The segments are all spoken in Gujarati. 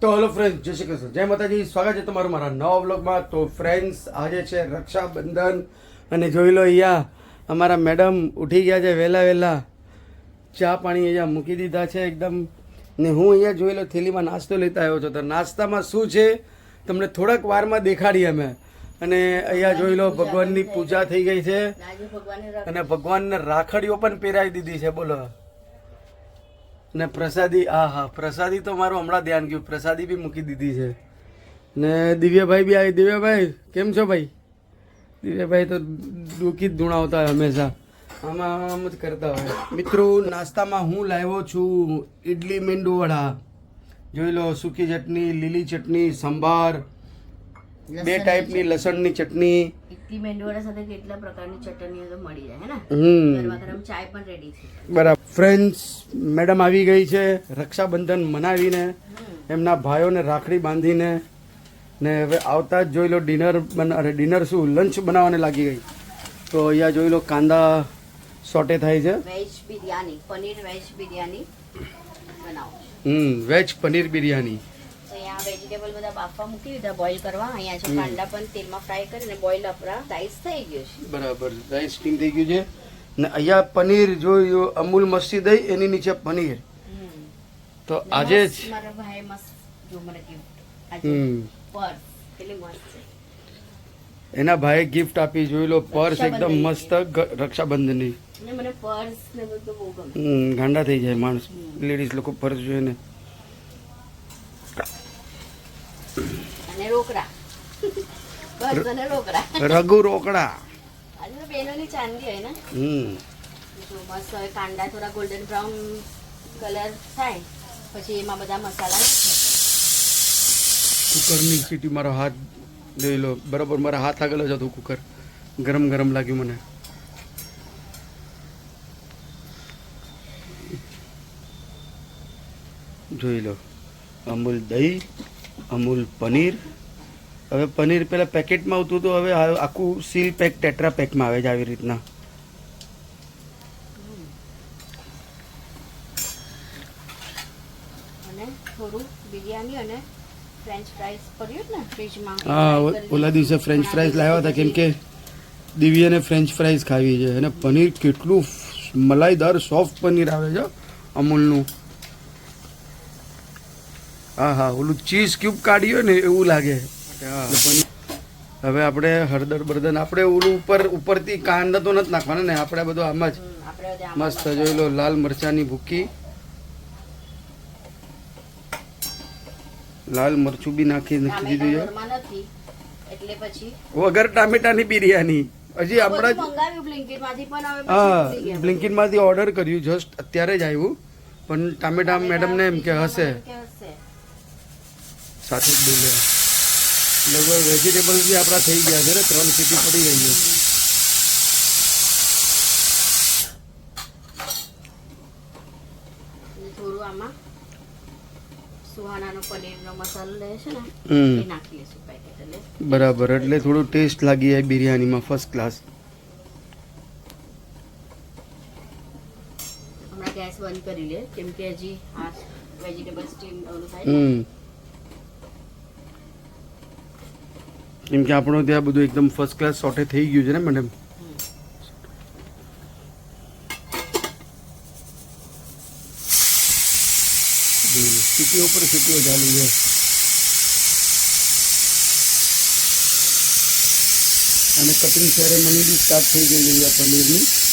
તો હલો ફ્રેન્ડ જય શ્રી કૃષ્ણ. જય માતાજી સ્વાગત છે તમારું મારા નવા બ્લોગમાં તો ફ્રેન્ડ્સ આજે છે રક્ષાબંધન. અને જોઈ લો અહીંયા અમારા મેડમ ઉઠી ગયા છે વહેલા વહેલા. ચા પાણી અહીંયા મૂકી દીધા છે એકદમ. ને હું અહીંયા જોઈ લો થેલીમાં નાસ્તો લેતા આવ્યો છું. તો નાસ્તામાં શું છે તમને થોડાક વારમાં દેખાડીએ અમે. અને અહીંયા જોઈ લો ભગવાનની પૂજા થઈ ગઈ છે. અને ભગવાનને રાખડીઓ પણ પહેરાવી દીધી છે બોલો. ને પ્રસાદી, હા હા, પ્રસાદી તો મારું હમણાં ધ્યાન ગયું. પ્રસાદી બી મૂકી દીધી છે. ને દિવ્યભાઈ બી આવી. દિવ્યભાઈ, કેમ છો ભાઈ? દિવ્યભાઈ તો દુઃખી જ ધૂણાવતા હોય હંમેશા. આમાં, આમ જ કરતા હોય. મિત્રો, નાસ્તામાં હું લાવ્યો છું ઇડલી મેંદુવડા. જોઈ લો, સૂકી ચટણી, લીલી ચટણી, સંભાર. બે ટાઈપની લસણની ચટણી. ઇડલી મેંદુવડા સાથે કેટલા પ્રકારની ચટણીઓ તો મળી જાય હે ને? હમ. ગરમા ગરમ ચાય પણ રેડી છે. બરાબર. ફ્રેન્ડ્સ મેડમ આવી ગઈ છે રક્ષાબંધન મનાવીને એમના ભાઈઓને રાખડી બાંધીને ને હવે આવતા જ જોઈ લો ડિનર અરે ડિનર શું લંચ બનાવવાને લાગી ગઈ. તો અહીંયા જોઈ લો કાંદા સોટે થાય છે. વેજ બિરયાની પનીર વેજ બિરયાની બનાવો. હમ વેજ પનીર બિરયાની અહીંયા વેજીટેબલ બધા બાફવા મૂકી દીધા બોઇલ કરવા. અહીંયા છે કાંદા પણ તેલમાં ફ્રાય કરીને બોઇલ આપણા રાઈસ થઈ ગયો છે. બરાબર રાઈસ સ્ટીમ થઈ ગયું છે. ને અહીંયા પનીર જોયું અમૂલ મસ્તી દઈ એની નીચે પનીર. તો આજે જ મારા ભાઈ મસ્ત જો મને ગિફ્ટ આજે પર્સ કેટલી મસ્ત છે. એના ભાઈએ ગિફ્ટ આપી જોઈ લો પર્સ એકદમ મસ્ત રક્ષાબંધનની. ગાંડા થઈ જાય માણસ. લેડીઝ લોકો પર્સ જોઈને. અને રોકડા. બસ અને રોકડા. રઘુ રોકડા. આજે તો બહેનોની ચાંદી હોય ને? હમ. મસ્ત હવે કાંદા થોડા ગોલ્ડન બ્રાઉન કલર થાય. પછી એમાં બધા મસાલા નાખે. કુકરની સીટી મારો હાથ જોઈ લો. બરાબર મારા હાથ આગળ જ હતું કુકર ગરમ ગરમ લાગ્યું મને. જોઈ લો. અમૂલ દહીં. અમૂલ પનીર. હવે પનીર પેલા પેકેટમાં આવતું હતું હવે આખું સીલ પેક ટેટ્રા પેકમાં આવે છે આવી રીતના. હા ઓલા દિવસે ફ્રેન્ચ ફ્રાઈઝ લાવ્યા હતા કેમ કે દિવ્યાને ફ્રેન્ચ ફ્રાઈઝ ખાવી છે. અને પનીર કેટલું મલાઈદાર સોફ્ટ પનીર આવે છે અમૂલનું. હા હા ઓલું ચીઝ ક્યુબ કાઢ્યો ને એવું લાગે. હવે આપણે હળદર બરદર આપણે ઓલું ઉપર ઉપરથી કાંદા તો નથી નાખવાના ને આપણે બધું આમાં જ મસ્ત જોઈ લો લાલ મરચાની ભૂકી. લાલ મરચું બી નાખી નાખી દીધું છે. વગર ટામેટાની બિરયાની. હજી હમણાં હા બ્લિંકિટમાંથી ઓર્ડર કર્યું જસ્ટ અત્યારે જ આવ્યું. પણ ટામેટા મેડમને એમ કે હશે. સાથે જ બોલ્યા. લગભગ વેજીટેબલ બી આપણા થઈ ગયા છે ને ત્રણ સીટી પડી રહી છે. બરાબર એટલે થોડું ટેસ્ટ લાગી જાય બિરયાનીમાં ફર્સ્ટ ક્લાસ હમણાં ગેસ બંધ કરી લે કેમ કે હજી આ વેજીટેબલ સ્ટીમ ઓલું થાય ને હમ કેમ કે આપણો ત્યાં બધું એકદમ ફર્સ્ટ ક્લાસ સોટે થઈ ગયું છે ને મેડમ સીટીઓ ઉપર સીટીઓ ચાલુ છે. અને કટિંગ સેરેમની બી સ્ટાર્ટ થઈ ગઈ છે પનીરની.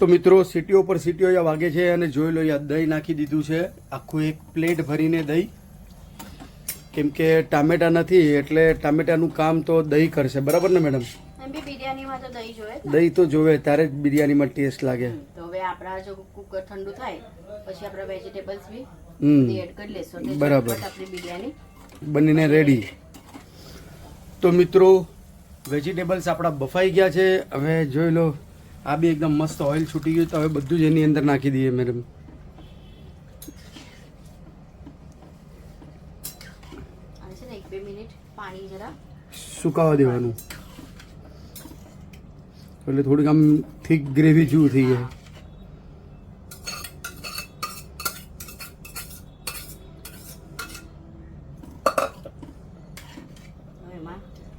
તો મિત્રો સીટીઓ પર સીટીઓ અહીંયા વાગે છે અને જોઈ લો અહીંયા દહીં નાખી દીધું છે. આખું એક પ્લેટ ભરીને દહીં. કેમ કે ટામેટા નથી એટલે ટામેટાનું કામ તો દહીં કરશે. બરાબર ને મેડમ? દહીં તો જોવે ત્યારે જ બિરયાનીમાં ટેસ્ટ લાગે. તો હવે આપણા જો કુકર ઠંડુ થાય પછી આપણે વેજીટેબલ્સ બી એડ કરી લેશું. બરાબર. આપણી બિરયાની બનીને રેડી તો મિત્રો વેજીટેબલ્સ આપણા બફાઈ ગયા છે. હવે જોઈ લો આ બી એકદમ મસ્ત ઓઇલ છૂટી ગયું. તો હવે બધું જ એની અંદર નાખી દઈએ મેડમ સુકાવા દેવાનું. એટલે થોડીક આમ થીક ગ્રેવી જેવું થઈ જાય.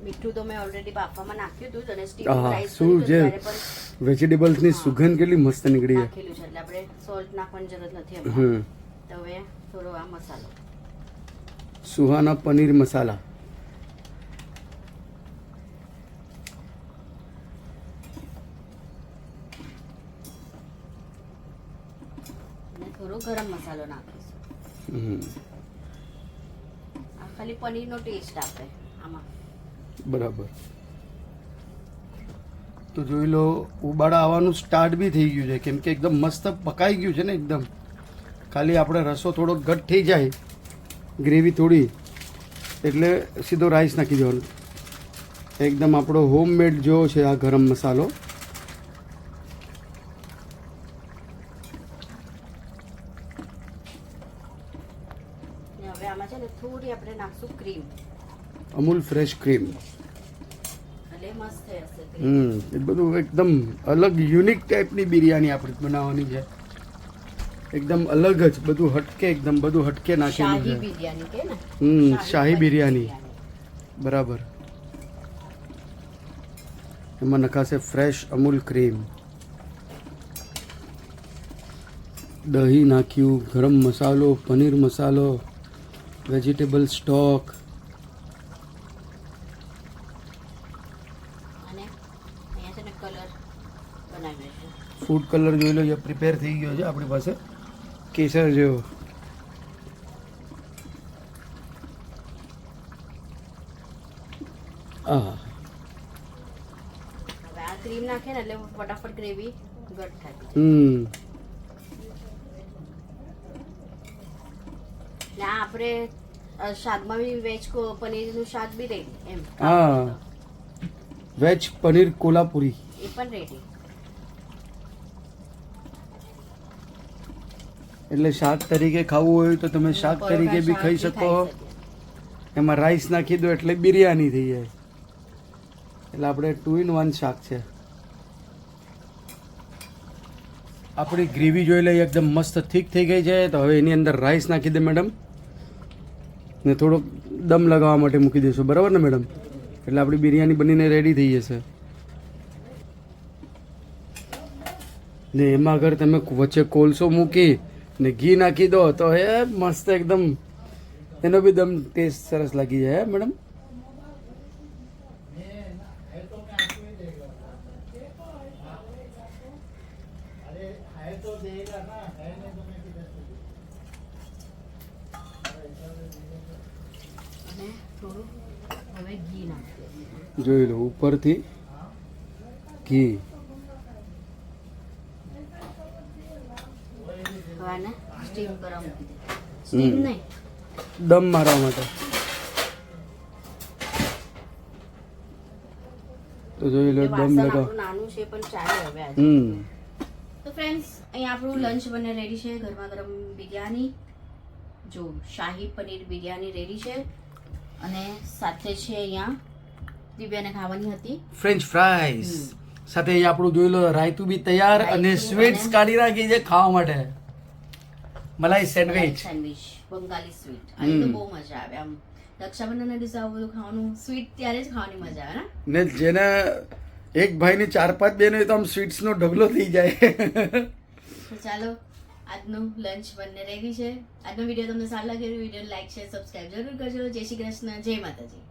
મીઠું તો મેં ઓલરેડી બાફામાં નાખ્યું હતું અને સ્ટીમ રાઈસ શું જે વેજીટેબલ્સની સુગંધ કેટલી મસ્ત નીકળી નાખેલું છે એટલે આપણે સોલ્ટ નાખવાની જરૂર નથી. હમ. તો હવે થોડો આ મસાલો. સુહાના પનીર મસાલા. થોડો ગરમ મસાલો નાખીશું. આ ખાલી પનીરનો ટેસ્ટ આપે આમાં. બરાબર. તો જોઈ લો, ઉબાડા આવવાનું સ્ટાર્ટ બી થઈ ગયું છે. કેમ કે એકદમ મસ્ત પકાઈ ગયું છે ને એકદમ. ખાલી આપણે રસો થોડો ઘટ થઈ જાય ગ્રેવી થોડી, એટલે સીધો રાઈસ નાખી દેવાનો. એકદમ આપણો હોમમેડ જેવો છે આ ગરમ મસાલો. આપણે નાખશું ક્રીમ અમૂલ ફ્રેશ ક્રીમ. હમ એ બધું એકદમ અલગ યુનિક ટાઈપની બિરયાની આપણે બનાવવાની છે. એકદમ અલગ જ બધું હટકે એકદમ બધું હટકે નાખેલું છે. હમ શાહી બિરયાની. બરાબર. એમાં નખાશે ફ્રેશ અમૂલ ક્રીમ. દહીં નાખ્યું ગરમ મસાલો પનીર મસાલો વેજીટેબલ સ્ટોક અને અહીંયા છે ને કલર બનાવી છે ફૂડ કલર જોઈ લો જે પ્રિપેર થઈ ગયો છે આપણી પાસે. કેસર જેવો. હા ક્રીમ નાખે ને એટલે ફટાફટ ગ્રેવી ઘટ થાય. હમ. ને આપણે શાકમાં બી વેજ પનીરનું શાક બી રેડી એમ. હા. વેજ પનીર કોલ્હાપુરી. એ પણ રેડી એટલે શાક તરીકે ખાવું હોય તો તમે શાક તરીકે બી ખાઈ શકો. એમાં રાઈસ નાખી દો એટલે બિરયાની થઈ જાય. એટલે આપણે ટુ ઇન વન શાક છે. આપણી ગ્રેવી જોઈ લઈએ એકદમ મસ્ત થીક થઈ ગઈ છે. તો હવે એની અંદર રાઈસ નાખી દે મેડમ ને થોડોક દમ લગાવવા માટે મૂકી દઈશું. બરાબર ને મેડમ એટલે આપણી બિરયાની બનીને રેડી થઈ જશે. ને એમાં અગર તમે વચ્ચે કોલસો મૂકી ને ઘી નાખી દો તો એ મસ્ત એકદમ એનો બી દમ ટેસ્ટ સરસ લાગી જાય હે મેડમ જોઈ લો ઉપરથી ઘી હવે આને સ્ટીમ કરવા મૂકી દે. સ્ટીમ નહીં. દમ મારવા માટે. તો જોઈ લો દમ લગાવ. નાનું છે પણ ચાલે હવે આજે. હમ. તો ફ્રેન્ડ્સ અહીંયા આપણું લંચ બને રેડી છે ગરમા ગરમ બિરયાની. જો શાહી પનીર બિરયાની રેડી છે. અને સાથે છે અહીંયા દિવ્યાને ખાવાની હતી. ફ્રેન્ચ ફ્રાઈસ સાથે આપણું જોઈ લો રાયતું બી તૈયાર અને સ્વીટ્સ કાઢી રાખી છે ખાવા માટે. મલાઈ સેન્ડવિચ સેન્ડવિચ બંગાળી સ્વીટ આ તો બહુ મજા આવે આમ. રક્ષાબંધનના દિવસે આવું બધું ખાવાનું સ્વીટ ત્યારે જ ખાવાની મજા આવે ને? જેને એક ભાઈને ચાર પાંચ બેન હોય તો આમ સ્વીટ્સનો ઢગલો થઈ જાય. ચાલો આજનું લંચ બંને રેડી છે. આજનો વીડિયો તમને સારો લાગ્યો વીડિયો લાઈક શેર સબસ્ક્રાઇબ જરૂર કરજો. જય શ્રી કૃષ્ણ જય માતાજી.